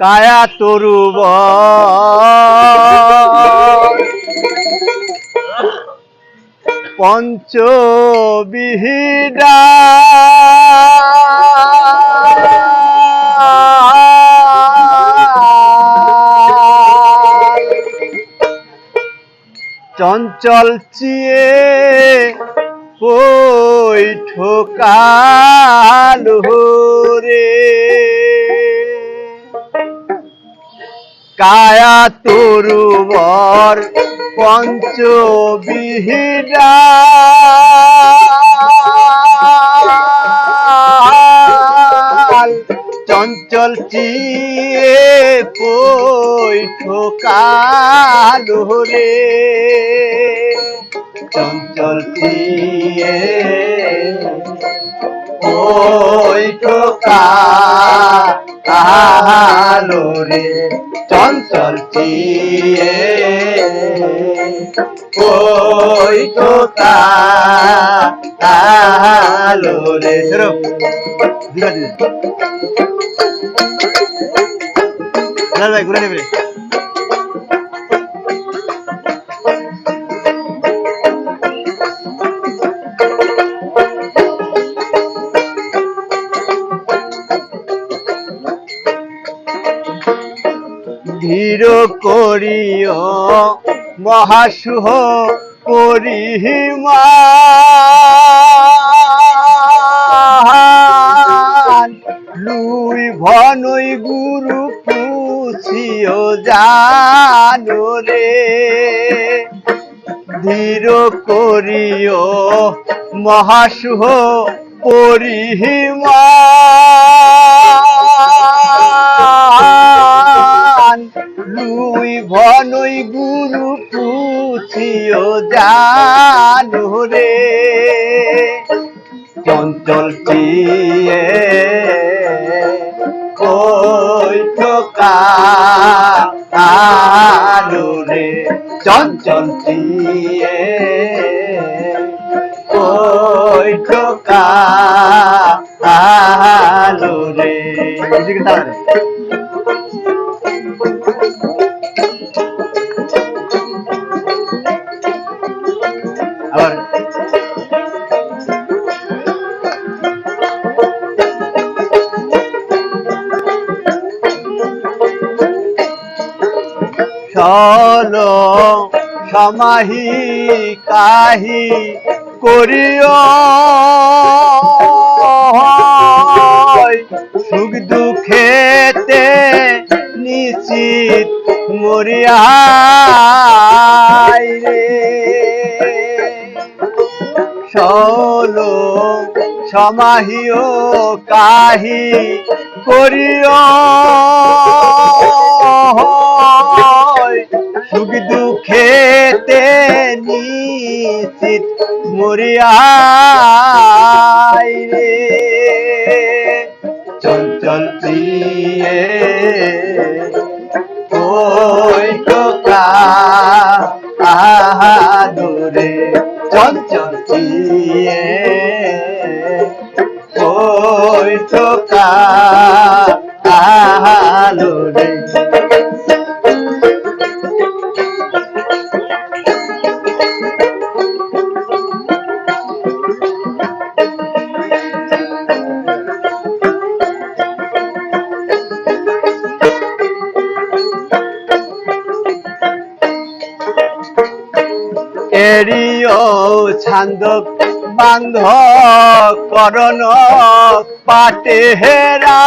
কায়া তরুব পঞ্চবিহিডা চঞ্চল চিয়ে কই ঠোকালো রে কায়া তরুবর পঞ্চবিহিডা চঞ্চল চিয়ে কই ঠোকালো রে চঞ্চল চিয়ে ওই ঠোকা আলো রে চঞ্চল চিয়ে। ওই ঠোকা আলো রে। ঘুরে নেবে করিও মহাসুহ পরিহিমা লুই ভনই গুরু পুছিও জানো রে। ধীর করিও মহাসুহ পরিহিমা ভনই গুরু পুছিও জানো রে। চঞ্চল চিয়ে কই ঠোকা আলো রে। চঞ্চল চিয়ে কই ঠোকা আলো রে। চল সমাহি কাহি করিও। সুখ দুঃখেতে নিশ্চিত মরিয়াই রে। চলো সমাহিও কাহি করিও। সুখ দুঃখেতে নিশ্চিত মরিয়াই রে। চঞ্চল প্রিয়ে ওই চঞ্চল প্রিয়ে ওই টোকা এরিও ছান্দ বান্ধ করণ পাটে হেরা।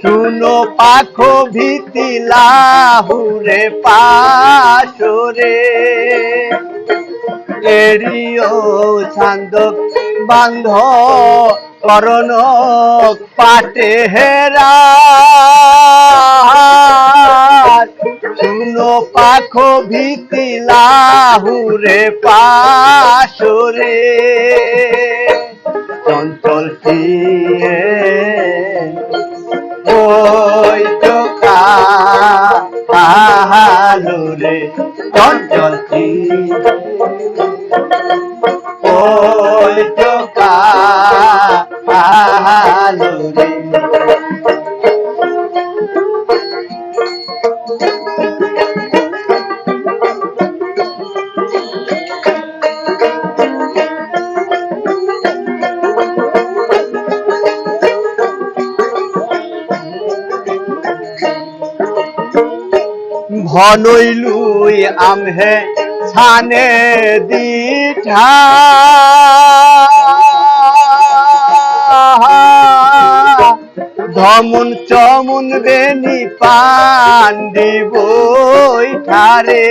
শুনো পাখো ভীতি লাহুরে পাশরে। এরিও ছান্দ বান্ধ করণ পাটে হেরা। পাখো ভীতি লাহুরে পাশরে। চঞ্চল চিয়ে ওই তো আহালুরে চঞ্চল চিয়ে ঘনইলুই আমহে ছানে দিঠা। ধমুন চমুন বেনি পান্ডি বইঠারে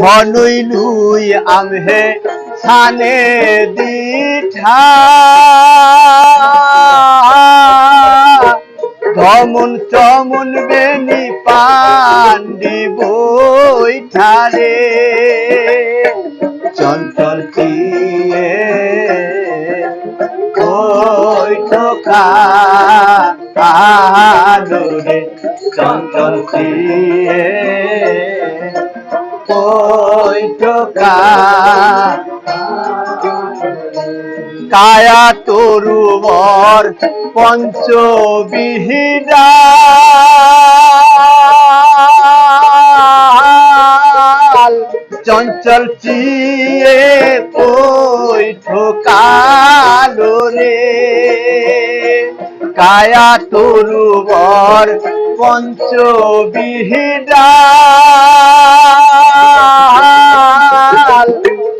ঘনইলুই আমহে ছানে দিঠা। ধমুন চমুন বেনি পান্ডি বইঠারে চঞ্চল চিয়ে ওই ঠোকা আলোরে চঞ্চল চিয়ে ওই ঠোকা কায়া তরুবর পঞ্চবিহিডা চঞ্চল চিয়ে কই ঠোকালো রে। কায়া তরুবর পঞ্চবিহিডা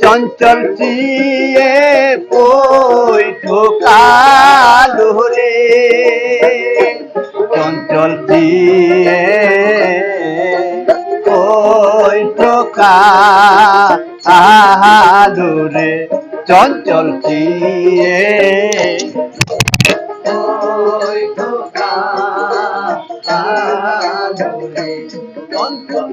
চঞ্চল চিয়ে কই আহাদুরে চঞ্চল কি চঞ্চল